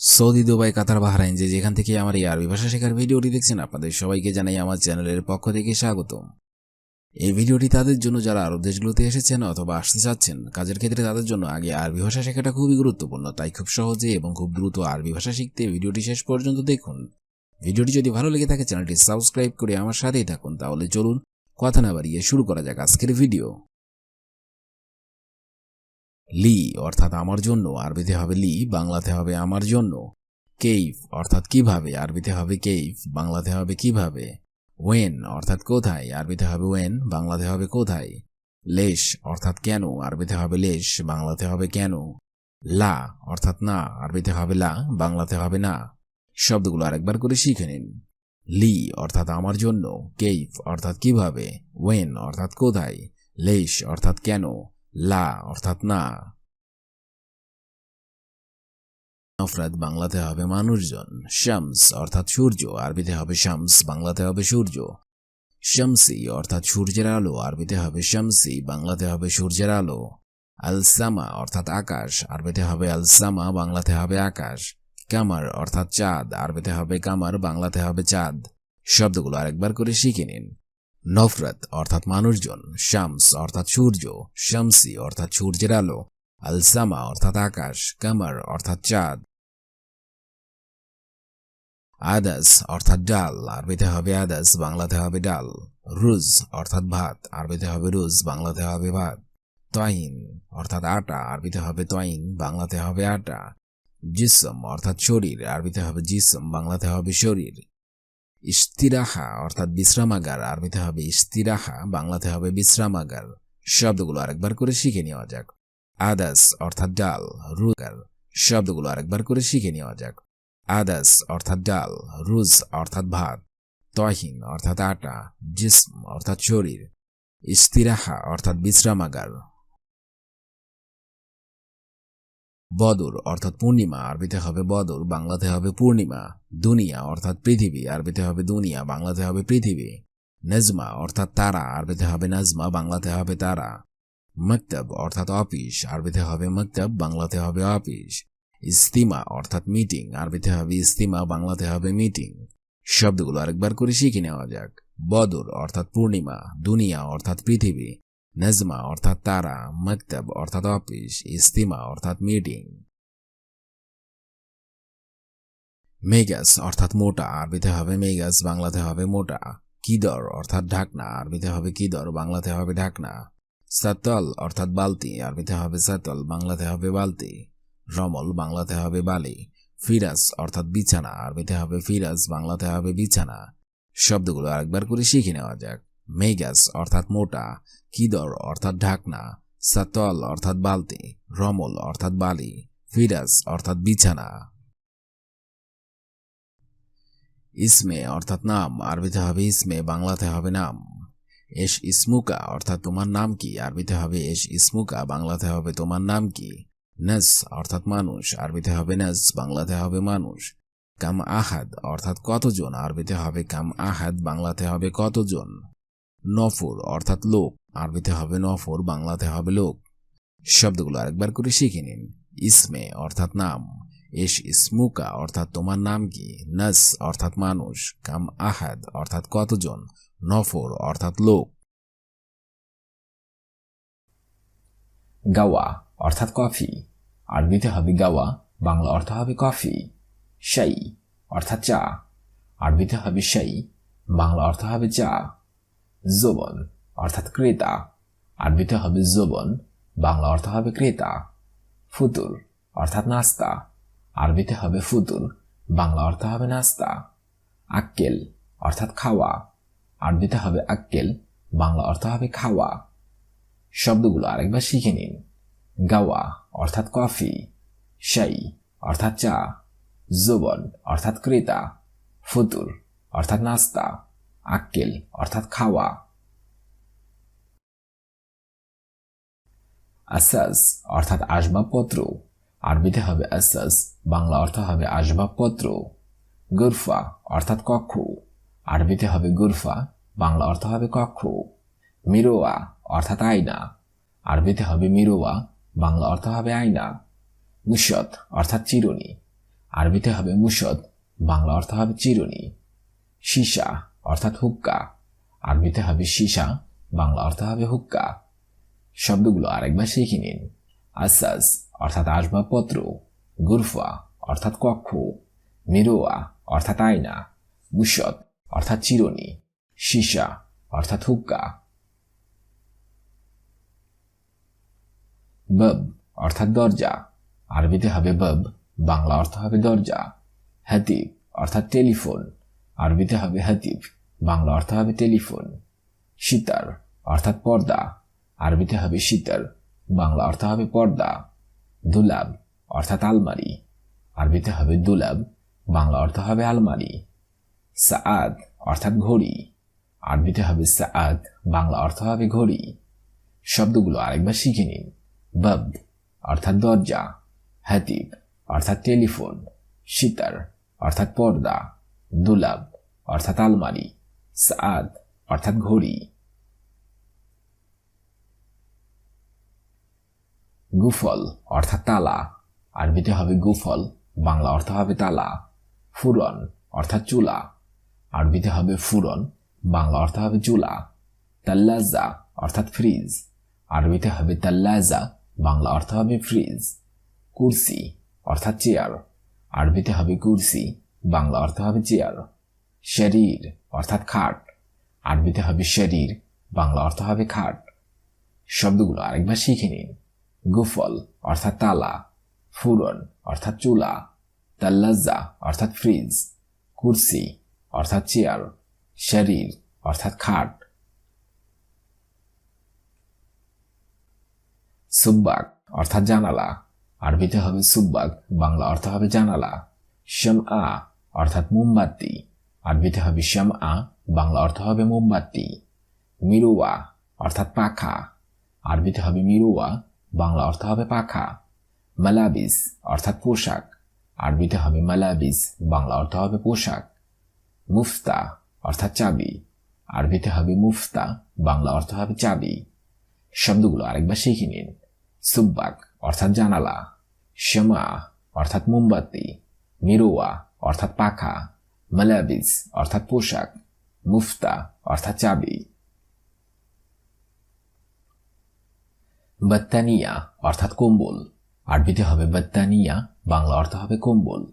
Saudi, Dubai, কাতার, Bahrain, যে যেখান থেকে আমার এই আরবি ভাষা শেখার ভিডিওটি দেখছেন, আপনাদের সবাইকে জানাই আমার চ্যানেলের পক্ষ থেকে স্বাগতম। এই ভিডিওটি তাদের জন্য যারা আরব দেশগুলোতে এসেছেন অথবা আসতে চাচ্ছেন, কাজের ক্ষেত্রে তাদের জন্য আগে আরবি ভাষা শেখাটা খুবই গুরুত্বপূর্ণ, তাই খুব সহজে এবং খুব দ্রুত আরবি ভাষা শিখতে ভিডিওটি শেষ পর্যন্ত দেখুন। ভিডিওটি যদি ভালো লেগে থাকে, চ্যানেলটি সাবস্ক্রাইব করে আমার সাথেই থাকুন, তাহলে চলুন কথা না বাড়িয়ে শুরু করা যাক আজকের ভিডিও। লি, অর্থাৎ আমার জন্য, আরবিতে হবে লি, বাংলাতে হবে আমার জন্য। কেইফ, অর্থাৎ কীভাবে, আরবিতে হবে কেইফ, বাংলাতে হবে কীভাবে। ওয়েন, অর্থাৎ কোথায়, আরবিতে হবে ওয়েন, বাংলাতে হবে কোথায়। লেশ, অর্থাৎ কেন, আরবিতে হবে লেশ, বাংলাতে হবে কেন। লা, অর্থাৎ না, আরবিতে হবে লা, বাংলাতে হবে না। শব্দগুলো আরেকবার করে শিখে নিন। লি, অর্থাৎ আমার জন্য, কেইফ, অর্থাৎ কীভাবে। ওয়েন, অর্থাৎ কোথায়। লেশ, অর্থাৎ কেন। লা, অর্থাৎ না। নফরাত বাংলাতে হবে মানুষজন। শামস, অর্থাৎ সূর্য। আরবিতে হবে শামস, বাংলাতে হবে সূর্য। শামসি, অর্থাৎ সূর্যের আলো। আরবিতে হবে শামসি, বাংলাতে হবে সূর্যের আলো। আলসামা, অর্থাৎ আকাশ। আরবিতে হবে আলসামা, বাংলাতে হবে আকাশ। কামার, অর্থাৎ চাঁদ। আরবিতে হবে কামার, বাংলাতে হবে চাঁদ। শব্দগুলো আরেকবার করে শিখে নিন। নফরত, অর্থাৎ মানুষজন, শামস, অর্থাৎ সূর্য, শামসি, অর্থাৎ সূর্যের আলো, আলসামা, অর্থাৎ আকাশ, কামার, অর্থাৎ চাঁদ। আদাস, অর্থাৎ ডাল, আরবিতে হবে আদাস, বাংলাতে হবে ডাল। রুজ, অর্থাৎ ভাত, আরবিতে হবে রুজ, বাংলাতে হবে ভাত। তয়িন অর্থাৎ আটা, আরবিতে হবে তয়িন বাংলাতে হবে আটা। জিসম, অর্থাৎ শরীর, আরবিতে হবে জিসম, বাংলাতে হবে শরীর। ইস্তিরাহা, অর্থাৎ বিশ্রামাগার, আরবিতে হবে ইস্তিরাহা, বাংলাতে হবে বিশ্রামাগার। শব্দগুলো আরেকবার করে শিখে নেওয়া যাক। আদাস, অর্থাৎ ডাল রুগার শব্দগুলো আরেকবার করে শিখে নেওয়া যাক। আদাস, অর্থাৎ ডাল, রুজ, অর্থাৎ ভাত। তহিন, অর্থাৎ আটা। জিসম, অর্থাৎ শরীর। ইস্তিরাহা, অর্থাৎ বিশ্রামাগার। বদর, অর্থাৎ পূর্ণিমা, আরবিতে হবে বদর, বাংলাতে হবে পূর্ণিমা, দুনিয়া, অর্থাৎ পৃথিবী, আরবিতে হবে দুনিয়া, বাংলাতে হবে পৃথিবী, নেজমা, অর্থাৎ তারা, আরবিতে হবে নাজমা, বাংলাতে হবে তারা, মক্তব, অর্থাৎ অফিস, আরবিতে হবে মক্তব, বাংলাতে হবে অফিস, ইস্তিমা, অর্থাৎ মিটিং, আরবিতে হবে ইস্তিমা, বাংলাতে হবে মিটিং, শব্দগুলো আরেকবার করে শিখে নেওয়া যাক, বদর, অর্থাৎ পূর্ণিমা, দুনিয়া, অর্থাৎ পৃথিবী নজমা অর্থাৎ তারা মক্তব অর্থাৎ অফিস ইস্তিমা অর্থাৎ মিটিং মেগাস অর্থাৎ মোটা, আরবিতে হবে মেগাস বাংলাতে হবে মোটা। কিদর অর্থাৎ ঢাকনা, আরবিতে হবে কিদর বাংলাতে হবে ঢাকনা। সাতল অর্থাৎ বালতি, আরবিতে হবে সাতল বাংলাতে হবে বালতি। রমল বাংলাতে হবে বালি। ফিরাস অর্থাৎ বিছানা, আরবিতে হবে ফিরাস বাংলাতে হবে বিছানা। শব্দগুলো আরেকবার করে শিখে নেওয়া যাক। মেগাস অর্থাৎ মোটা, কিদর অর্থাৎ ঢাকনা সাতল অর্থাৎ বালতি, রমল অর্থাৎ বালি ফিরাস অর্থাৎ বিছানা। ইসমে অর্থাৎ নাম, আরবিতে হবে ইসমে, বাংলাতে হবে নাম। এস ইসমুকা অর্থাৎ তোমার নাম কি? আরবিতে হবে এস ইসমুকা, বাংলাতে হবে তোমার নাম কি? নস অর্থাৎ মানুষ, আরবিতে হবে নস, বাংলাতে হবে মানুষ। কাম আহাদ অর্থাৎ কতজন? আরবিতে হবে কাম আহাদ, বাংলাতে হবে কতজন? নফর, অর্থাৎ লোক। আরবিতে হবে নফর, বাংলাতে হবে লোক। শব্দগুলো আরেকবার করে শিখে নিন। ইসমে, অর্থাৎ নাম। এস ইসমুকা, অর্থাৎ তোমার নাম কি? নস, অর্থাৎ মানুষ। কাম আহাদ, অর্থাৎ কতজন? নফর, অর্থাৎ লোক। গাওয়া, অর্থাৎ কফি। আরবিতে হবে গাওয়া, বাংলা অর্থ হবে কফি। শাই, অর্থাৎ চা। আরবিতে হবে শাই, বাংলা অর্থ হবে চা। জোবন, অর্থাৎ ক্রেতা। আরবিতে হবে জোবন, বাংলা অর্থ হবে ক্রেতা। ফুতুর, অর্থাৎ নাস্তা। আরবিতে হবে ফুতুর, বাংলা অর্থ হবে নাস্তা। আক্কেল, অর্থাৎ খাওয়া। আরবিতে হবে আক্কেল, বাংলা অর্থ হবে খাওয়া। শব্দগুলো আরেকবার শিখে নিন। গাওয়া, অর্থাৎ কফি। শাই, অর্থাৎ চা। জোবন, অর্থাৎ ক্রেতা। ফুতুর, অর্থাৎ নাস্তা। আক্কেল, অর্থাৎ খাওয়া। আসাস, অর্থাৎ আসবাবপত্র। আরবিতে হবে আসাস, বাংলা অর্থ হবে আসবাবপত্র। গুরফা, অর্থাৎ কক্ষ। আরবিতে হবে গুরফা, বাংলা অর্থ হবে কক্ষ। মিরোয়া, অর্থাৎ আয়না। আরবিতে হবে মিরোয়া, বাংলা অর্থ হবে আয়না। মুশত অর্থাৎ চিরুনি। আরবিতে হবে মুসদ বাংলা অর্থ হবে চিরুনি। সীসা অর্থাৎ হুক্কা। আরবিতে হবে সীসা, বাংলা অর্থ হবে হুক্কা। শব্দগুলো আরেকবার শিখে নিন। আসাস অর্থাৎ আসবাবপত্র, গুরফা অর্থাৎ কক্ষ, মেরোয়া অর্থাৎ আয়না মুসদ অর্থাৎ চিরুনি, সীসা অর্থাৎ হুক্কা। বব অর্থাৎ দরজা, আরবিতে হবে বব, বাংলা অর্থ হবে দরজা। হাতিব অর্থাৎ টেলিফোন আরবিতে হবে হাতিব, বাংলা অর্থ হবে টেলিফোন সিতার অর্থাৎ পর্দা, আরবিতে হবে সিতার বাংলা অর্থ হবে পর্দা, দুলাব অর্থাৎ আলমারি, আরবিতে হবে দুলাব, বাংলা অর্থ হবে আলমারি, সাআদ অর্থাৎ ঘড়ি, আরবিতে হবে সাআদ, বাংলা অর্থ হবে ঘড়ি। শব্দগুলো আরেকবার শিখে নিন। বব অর্থাৎ দরজা, হাতিব অর্থাৎ টেলিফোন সিতার অর্থাৎ পর্দা, দুলাব অর্থাৎ আলমারি, সাদ, অর্থাৎ ঘড়ি। গুফল, অর্থাৎ তালা। আরবিতে হবে গুফল, বাংলা অর্থ হবে তালা। ফুরন, অর্থাৎ চুলা। আরবিতে হবে ফুরন, বাংলা অর্থ হবে চুলা। তাল্লাজা, অর্থাৎ ফ্রিজ। আরবিতে হবে তাল্লাজা, বাংলা অর্থ হবে ফ্রিজ। কুরসি, অর্থাৎ চেয়ার। আরবিতে হবে কুরসি, বাংলা অর্থ হবে চেয়ার। শরীর, অর্থাৎ খাট। আরবিতে হবে শরীর, বাংলা অর্থ হবে খাট। শব্দগুলো আরেকবার শিখে নিন। গুফল, অর্থাৎ তালা। ফুরন, অর্থাৎ চুলা। তাল্লাজা অর্থাৎ ফ্রিজ। কুরসি, অর্থাৎ চেয়ার। শরীর, অর্থাৎ খাট। সুব্বাক, অর্থাৎ জানালা। আরবিতে হবে সুব্বাক, বাংলা অর্থ হবে জানালা। শম আ অর্থাৎ মোমবাতি। আরবিতে হবে শ্যাম আ বাংলা অর্থ হবে মোমবাতি। মিরুয়া, অর্থাৎ পাখা। আরবিতে হবে মিরুয়া, বাংলা অর্থ হবে পাখা। মালাবিস, অর্থাৎ পোশাক। আরবিতে হবে মালাবিস, বাংলা অর্থ হবে পোশাক। মুফতা, অর্থাৎ চাবি। আরবিতে হবে মুফতা, বাংলা অর্থ হবে চাবি। শব্দগুলো আরেকবার শিখে নিন। সুব্বাক, অর্থাৎ জানালা। শ্যামা অর্থাৎ মোমবাতি। মিরোয়া, অর্থাৎ পাখা। মালাবিস, অর্থাৎ পোশাক, মুফতা, অর্থাৎ চাবি। বত্তানিয়া, অর্থাৎ কম্বল। আরবিতে হবে বত্তানিয়া, বাংলা অর্থ হবে কম্বল।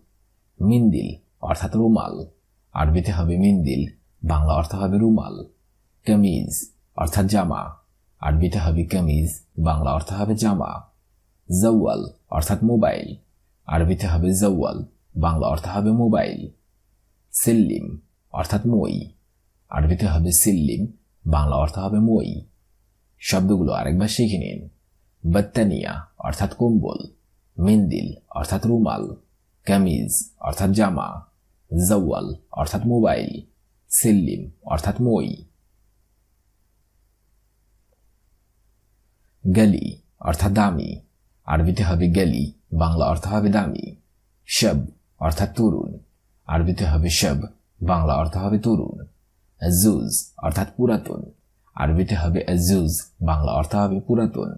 মিন্দিল, অর্থাৎ রুমাল। আরবিতে হবে মিন্দিল, বাংলা অর্থ হবে রুমাল। কামিজ, অর্থাৎ জামা। আরবিতে হবে কামিজ, বাংলা অর্থ হবে জামা। জওয়াল, অর্থাৎ মোবাইল। আরবিতে হবে জওয়াল, বাংলা অর্থ হবে মোবাইল। সিল্লিম অর্থাৎ মই। আরবিতে হবে সিল্লিম, বাংলা অর্থ হবে মই। শব্দগুলো আরেকবার শিখে নিন। বত্তানিয়া অর্থাৎ কম্বল, মিন্দিল অর্থাৎ রুমাল, কামিজ অর্থাৎ জামা, জওয়াল অর্থাৎ মোবাইল, সিল্লিম অর্থাৎ মই। গলি অর্থাৎ দামি, আরবিতে হবে গলি, বাংলা অর্থ হবে দামি। শব অর্থাৎ তরুণ। আরবিতে হবে শব, বাংলা অর্থ হবে তরুণ। আজুজ অর্থাৎ পুরাতন। আরবিতে হবে আজুজ বাংলা অর্থ হবে পুরাতন।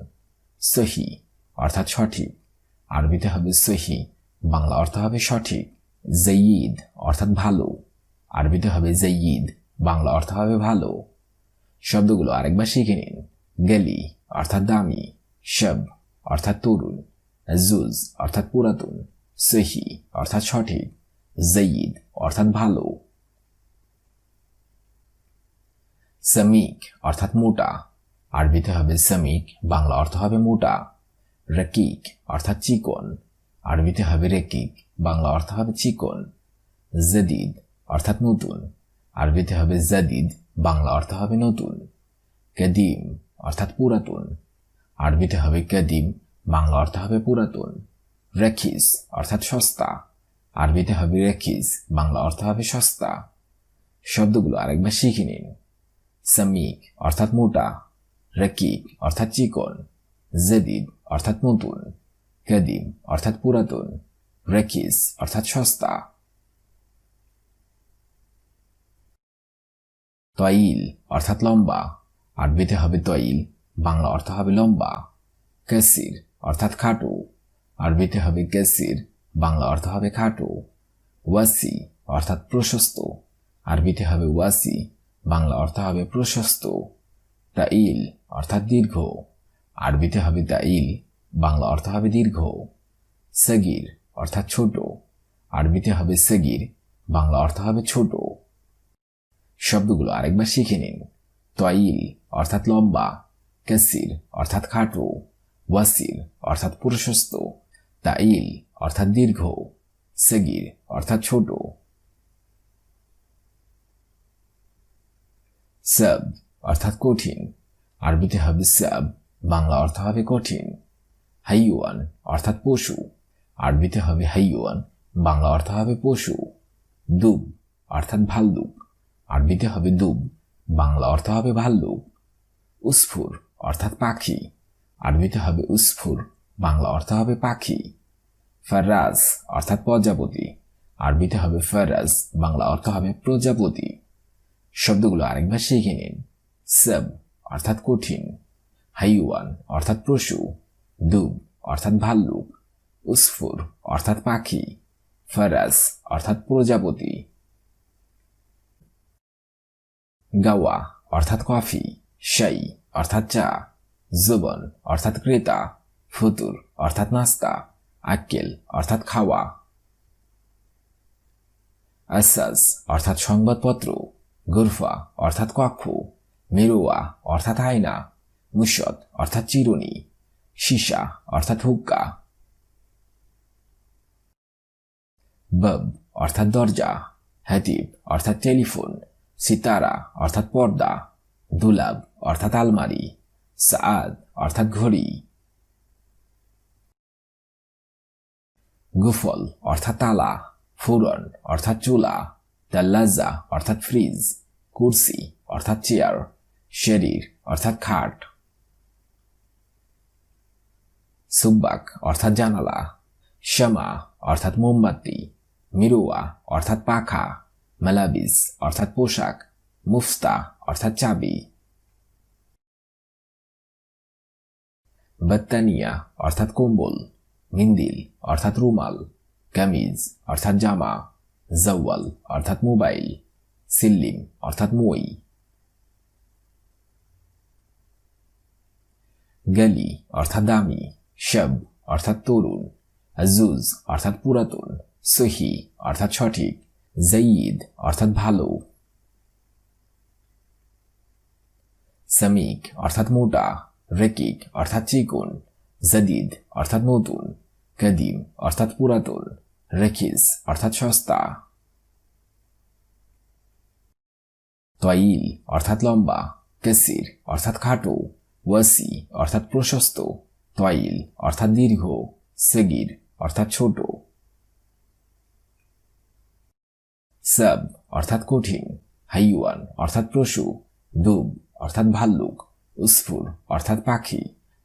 সহি অর্থাৎ সঠিক। আরবিতে হবে সহি, বাংলা অর্থ হবে সঠিক। জয়ীদ অর্থাৎ ভালো। আরবিতে হবে জয়ীদ, বাংলা অর্থ হবে ভালো। শব্দগুলো আরেকবার শিখে নিন। গলি অর্থাৎ দামি, শব অর্থাৎ তরুণ। জুজ অর্থাৎ পুরাতন। সহি অর্থাৎ সঠিক। জয়ীদ অর্থাৎ ভালো। সামিক অর্থাৎ মোটা। আরবিতে হবে সামিক বাংলা অর্থ হবে মোটা। রকিক অর্থাৎ চিকন। আরবিতে হবে রেকিক বাংলা অর্থ হবে চিকন। জদিদ অর্থাৎ নতুন। আরবিতে হবে জাদিদ বাংলা অর্থ হবে নতুন। কদিম অর্থাৎ পুরাতন। আরবিতে হবে কদিম বাংলা অর্থ হবে পুরাতন। রেখিস অর্থাৎ সস্তা। আরবিতে হবে রেখিস বাংলা অর্থ হবে সস্তা। শব্দগুলো আরেকবার শিখে নিন। সামিক, অর্থাৎ মোটা। রকিক, অর্থাৎ চিকন। জেদিদ, অর্থাৎ নতুন। কদিম, অর্থাৎ পুরাতন। রেখিস অর্থাৎ সস্তা। তইল অর্থাৎ লম্বা। আরবিতে হবে তইল বাংলা অর্থ হবে লম্বা। কেসির, অর্থাৎ খাটো। আরবিতে হবে কেসির বাংলা অর্থ হবে খাটো। ওয়াসি অর্থাৎ প্রশস্ত। আরবিতে হবে ওয়াসি, বাংলা অর্থ হবে প্রশস্ত। তাইল অর্থাৎ দীর্ঘ। আরবিতে হবে তাইল, বাংলা অর্থ হবে দীর্ঘ। সগির অর্থাৎ ছোট। আরবিতে হবে সগির, বাংলা অর্থ হবে ছোট। শব্দগুলো আরেকবার শিখে নিন। তয়িল অর্থাৎ লম্বা, কাসির অর্থাৎ খাটো। ওয়াসির অর্থাৎ প্রশস্ত। তাইল অর্থাৎ দীর্ঘ, সগির, অর্থাৎ ছোট। সাব, অর্থাৎ কঠিন। আরবিতে হবে সাব, বাংলা অর্থ হবে কঠিন। হাইওয়ান, অর্থাৎ পশু। আরবিতে হবে হাইওয়ান, বাংলা অর্থ হবে পশু। দুব, অর্থাৎ ভাল্লুক। আরবিতে হবে দুব, বাংলা অর্থ হবে ভাল্লুক। উসফুর, অর্থাৎ পাখি। আরবিতে হবে উসফুর, বাংলা অর্থ হবে পাখি। ফারাজ, অর্থাৎ প্রজাপতি। আরবিতে হবে ফারাজ, বাংলা অর্থ হবে প্রজাপতি। শব্দগুলো আরেকবার শিখে নিন। সব, অর্থাৎ কঠিন। হাইওয়ান, অর্থাৎ পশু। দুব, অর্থাৎ ভাল্লুক। উসফুর, অর্থাৎ পাখি। ফারাজ, অর্থাৎ প্রজাপতি। গাওয়া, অর্থাৎ কফি। শাই, অর্থাৎ চা। জুবন, অর্থাৎ ক্রেতা। ফুতুর, অর্থাৎ নাস্তা। আক্কেল, অর্থাৎ খাওয়া। আসাস, অর্থাৎ সংবাদপত্র। গুরফা, অর্থাৎ কক্ষ। মেরোয়া, অর্থাৎ আয়না। মুসদ, অর্থাৎ চিরুনি। সীসা, অর্থাৎ হুক্কা। বব, অর্থাৎ দরজা। হাতিব, অর্থাৎ টেলিফোন। সিতারা, অর্থাৎ পর্দা। দুলাব, অর্থাৎ আলমারি। সাদ অর্থাৎ ঘড়ি। গুফল, অর্থাৎ তালা, ফুরন, অর্থাৎ চুলা, দাল্লাজা, অর্থাৎ ফ্রিজ, কুরসি, অর্থাৎ চেয়ার, শরীর, অর্থাৎ খাট, সুব্বাক, অর্থাৎ জানালা, শামা, অর্থাৎ মোমবাতি, মিরুয়া, অর্থাৎ পাখা, মালাবিস, অর্থাৎ পোশাক, মুফতা, অর্থাৎ চাবি, বত্তানিয়া, অর্থাৎ কম্বল মিন্দিল অর্থাৎ রুমাল, কামিজ, অর্থাৎ জামা, জওয়াল, অর্থাৎ মোবাইল, সিল্লিম, অর্থাৎ মই। গলি, অর্থাৎ দামি, শব, অর্থাৎ তরুণ, জুজ, অর্থাৎ পুরাতন, সহি, অর্থাৎ সঠিক জঈদ অর্থাৎ ভালো। সামিক, অর্থাৎ মোটা, রেকিক, অর্থাৎ চিকন জদিদ অর্থাৎ নতুন কদিম অর্থাৎ পুরাতন রেখিস অর্থাৎ সস্তা তয়িল অর্থাৎ লম্বা কেসির অর্থাৎ খাটো ওয়াসি অর্থাৎ প্রশস্ত তয়িল অর্থাৎ দীর্ঘ সেগির অর্থাৎ ছোট সাব অর্থাৎ কঠিন হাইওয়ান অর্থাৎ পশু দুব অর্থাৎ ভাল্লুক উসফুর অর্থাৎ পাখি।